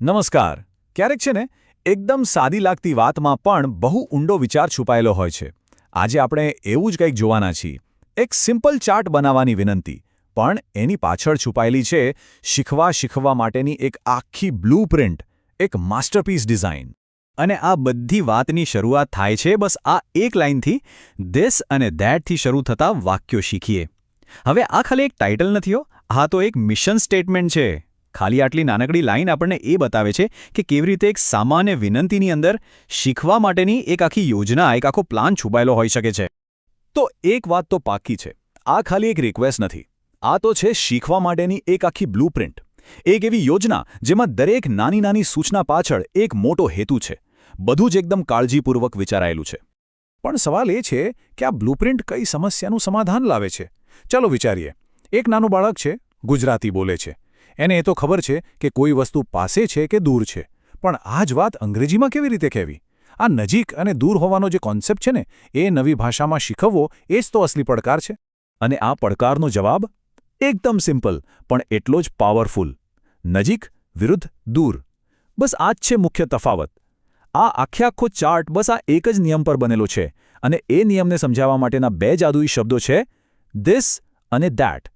નમસ્કાર. ક્યારેક છે ને, એકદમ સાદી લાગતી વાતમાં પણ બહુ ઊંડો વિચાર છુપાયેલો હોય છે. આજે આપણે એવું જ કંઈક જોવાના છીએ. એક સિમ્પલ ચાર્ટ બનાવવાની વિનંતી, પણ એની પાછળ છુપાયેલી છે શીખવા શીખવા માટેની એક આખી બ્લુ એક માસ્ટરપીસ ડિઝાઇન. અને આ બધી વાતની શરૂઆત થાય છે બસ આ એક લાઇનથી ધીસ અને ધેટથી શરૂ થતા વાક્યો શીખીએ. હવે આ ખાલી એક ટાઇટલ નથી હો, આ તો એક મિશન સ્ટેટમેન્ટ છે. ખાલી આટલી નાનકડી લાઇન આપણને એ બતાવે છે કે કેવી રીતે એક સામાન્ય વિનંતીની અંદર શીખવા માટેની એક આખી યોજના, એક આખો પ્લાન છુપાયેલો હોઈ શકે છે. તો એક વાત તો પાકી છે. આ ખાલી એક રિક્વેસ્ટ નથી. આ તો છે શીખવા માટેની એક આખી બ્લૂપ્રિન્ટ એક એવી યોજના જેમાં દરેક નાની નાની સૂચના પાછળ એક મોટો હેતુ છે. બધું જ એકદમ કાળજીપૂર્વક વિચારાયેલું છે. પણ સવાલ એ છે કે આ બ્લૂપ્રિન્ટ કઈ સમસ્યાનું સમાધાન લાવે છે? ચાલો વિચારીએ. એક નાનું બાળક છે, ગુજરાતી બોલે છે. એને એ તો ખબર છે કે કોઈ વસ્તુ પાસે છે કે દૂર છે. પણ આ જ વાત અંગ્રેજીમાં કેવી રીતે કહેવી? આ નજીક અને દૂર હોવાનો જે કોન્સેપ્ટ છે ને, એ નવી ભાષામાં શીખવવો એ જ તો અસલી પડકાર છે. અને આ પડકારનો જવાબ? એકદમ સિમ્પલ, પણ એટલો જ પાવરફુલ. નજીક, વિરુદ્ધ, દૂર. બસ આ જ છે મુખ્ય તફાવત. આ આખે આખો ચાર્ટ બસ આ એક જ નિયમ પર બનેલો છે. અને એ નિયમને સમજાવવા માટેના બે જાદુઈ શબ્દો છે ધીસ અને ધેટ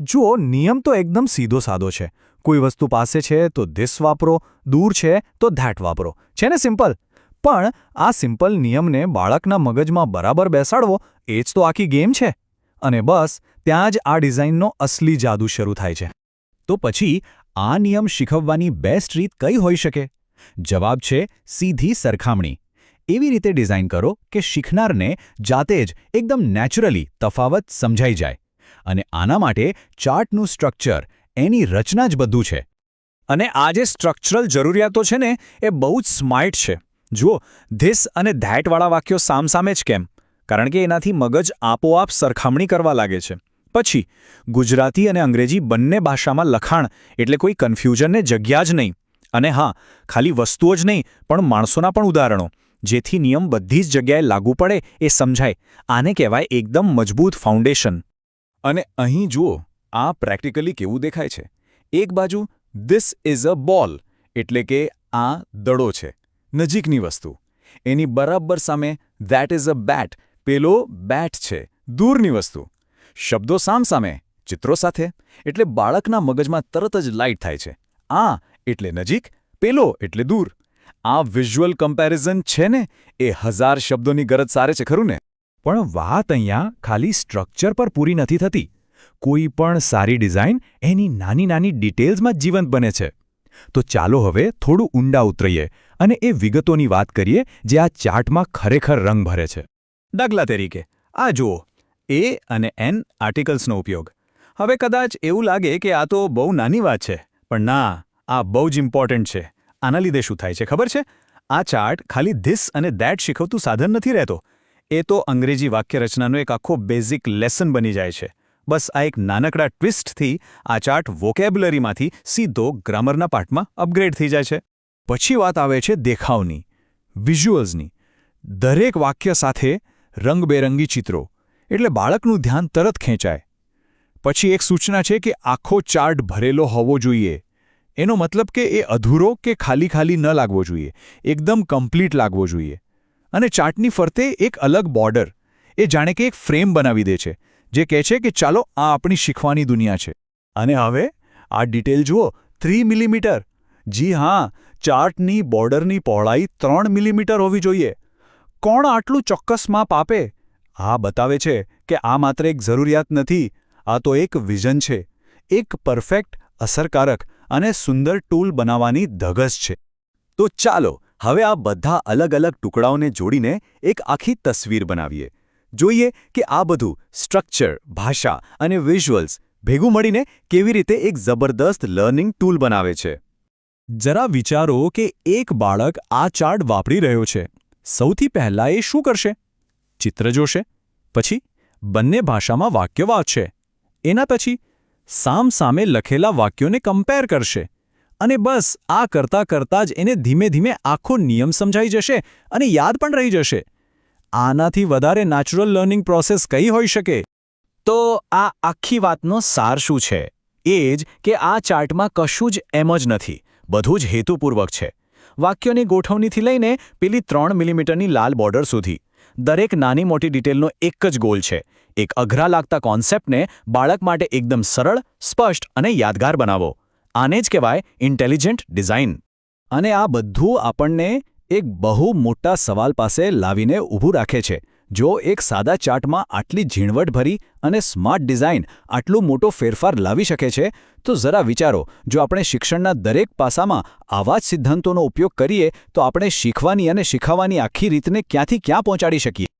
જુઓ, નિયમ તો એકદમ સીધો સાદો છે. કોઈ વસ્તુ પાસે છે તો ધીસ વાપરો, દૂર છે તો ધેટ વાપરો. છે ને સિમ્પલ પણ આ સિમ્પલ નિયમને બાળકના મગજમાં બરાબર બેસાડવો, એ જ તો આખી ગેમ છે. અને બસ, ત્યાં જ આ ડિઝાઇનનો અસલી જાદુ શરૂ થાય છે. તો પછી, આ નિયમ શીખવવાની બેસ્ટ રીત કઈ હોઈ શકે? જવાબ છે સીધી સરખામણી. એવી રીતે ડિઝાઇન કરો કે શીખનારને જાતે જ એકદમ નેચરલી તફાવત સમજાઈ જાય. અને આના માટે ચાર્ટનું સ્ટ્રક્ચર, એની રચના જ બધું છે. અને આ જે સ્ટ્રક્ચરલ જરૂરિયાતો છે ને, એ બહુ જ સ્માર્ટ છે. જુઓ, ધીસ અને ધેટવાળા વાક્યો સામસામે જ કેમ? કારણ કે એનાથી મગજ આપોઆપ સરખામણી કરવા લાગે છે. પછી, ગુજરાતી અને અંગ્રેજી બંને ભાષામાં લખાણ એટલે કોઈ કન્ફ્યુઝનને જગ્યા જ નહીં. અને હા, ખાલી વસ્તુઓ જ નહીં, પણ માણસોના પણ ઉદાહરણો. જેથી નિયમ બધી જ જગ્યાએ લાગુ પડે એ સમજાય. આને કહેવાય એકદમ મજબૂત ફાઉન્ડેશન. અને અહીં જુઓ, આ પ્રેક્ટિકલી કેવું દેખાય છે. એક બાજુ ધીસ ઇઝ અ બોલ એટલે કે આ દડો છે, નજીકની વસ્તુ. એની બરાબર સામે ધેટ ઇઝ અ બેટ પેલો બેટ છે, દૂરની વસ્તુ. શબ્દો સામસામે, ચિત્રો સાથે, એટલે બાળકના મગજમાં તરત જ લાઇટ થાય છે. આ એટલે નજીક, પેલો એટલે દૂર. આ વિઝ્યુઅલ કમ્પેરિઝન છે ને, એ હજાર શબ્દોની ગરજ સારે છે, ખરું ને? પણ વાત અહીંયા ખાલી સ્ટ્રક્ચર પર પૂરી નથી થતી. કોઈ પણ સારી ડિઝાઇન એની નાની નાની ડિટેલ્સમાં જીવંત બને છે. તો ચાલો હવે થોડું ઊંડા ઉતરીએ અને એ વિગતોની વાત કરીએ જે આ ચાર્ટમાં ખરેખર રંગ ભરે છે. દાખલા તરીકે, આ જુઓ એ અને એન આર્ટિકલ્સનો ઉપયોગ. હવે કદાચ એવું લાગે કે આ તો બહુ નાની વાત છે, પણ ના, આ બહુ જ ઇમ્પોર્ટન્ટ છે. આના લીધે શું થાય છે ખબર છે? આ ચાર્ટ ખાલી ધીસ અને દેટ શીખવતું સાધન નથી રહેતો. એ તો અંગ્રેજી વાક્યરચનાનો એક આખો બેઝિક લેસન બની જાય છે. બસ આ એક નાનકડા ટ્વિસ્ટથી આ ચાર્ટ વોકેબ્યુલરીમાંથી સીધો ગ્રામરના પાઠમાં અપગ્રેડ થઈ જાય છે. પછી વાત આવે છે દેખાવની વિઝ્યુઅલ્સની દરેક વાક્ય સાથે રંગબેરંગી ચિત્રો, એટલે બાળકનું ધ્યાન તરત ખેંચાય. પછી એક સૂચના છે કે આખો ચાર્ટ ભરેલો હોવો જોઈએ. એનો મતલબ કે એ અધૂરો કે ખાલી ખાલી ન લાગવો જોઈએ. એકદમ કમ્પ્લીટ લાગવો જોઈએ. અને ચાર્ટની ફરતે એક અલગ બોર્ડર. એ જાણે કે એક ફ્રેમ બનાવી દે છે, જે કહે છે કે ચાલો આ આપણી શીખવાની દુનિયા છે. અને હવે, આ ડિટેલ જુઓ, થ્રી મિલીમીટર. જી હા, ચાર્ટની બોર્ડરની પહોળાઈ ત્રણ મિલીમીટર હોવી જોઈએ. કોણ આટલું ચોક્કસ માપ આપે? આ બતાવે છે કે આ માત્ર એક જરૂરિયાત નથી, આ તો એક વિઝન છે. એક પરફેક્ટ, અસરકારક અને સુંદર ટૂલ બનાવવાની ધગસ છે. તો ચાલો હવે આ બધા અલગ અલગ ટુકડાઓને જોડીને એક આખી તસવીર બનાવીએ. જોઈએ કે આ બધું સ્ટ્રક્ચર ભાષા અને વિઝ્યુઅલ્સ ભેગું મળીને કેવી રીતે એક જબરદસ્ત લર્નિંગ ટૂલ બનાવે છે. જરા વિચારો કે એક બાળક આ ચાર્ટ વાપરી રહ્યો છે. સૌથી પહેલાં એ શું કરશે? ચિત્ર જોશે? પછી બંને ભાષામાં વાક્ય વાંચશે એના પછી સામ સામે લખેલા વાક્યોને કમ્પેર કરશે. અને બસ, આ કરતા કરતાં જ એને ધીમે ધીમે આખો નિયમ સમજાઈ જશે અને યાદ પણ રહી જશે. આનાથી વધારે નેચરલ લર્નિંગ પ્રોસેસ કઈ હોઈ શકે? તો આ આખી વાતનો સાર શું છે? એ જ કે આ ચાર્ટમાં કશું જ એમ જ નથી, બધું જ હેતુપૂર્વક છે. વાક્યોની ગોઠવણીથી લઈને પેલી ત્રણ મિલીમીટરની લાલ બોર્ડર સુધી. દરેક નાની મોટી ડિટેલનો એક જ ગોલ છે. એક અઘરા લાગતા કોન્સેપ્ટને બાળક માટે એકદમ સરળ, સ્પષ્ટ અને યાદગાર બનાવો. આને જ કહેવાય ઇન્ટેલિજન્ટ ડિઝાઇન અને આ બધું આપણને એક બહુ મોટા સવાલ પાસે લાવીને ઊભું રાખે છે. જો એક સાદા ચાર્ટમાં આટલી ઝીણવટભરી અને સ્માર્ટ ડિઝાઇન આટલો મોટો ફેરફાર લાવી શકે છે, તો જરા વિચારો, જો આપણે શિક્ષણના દરેક પાસામાં આવા જ સિદ્ધાંતોનો ઉપયોગ કરીએ, તો આપણે શીખવાની અને શીખવવાની આખી રીતને ક્યાંથી ક્યાં પહોંચાડી શકીએ?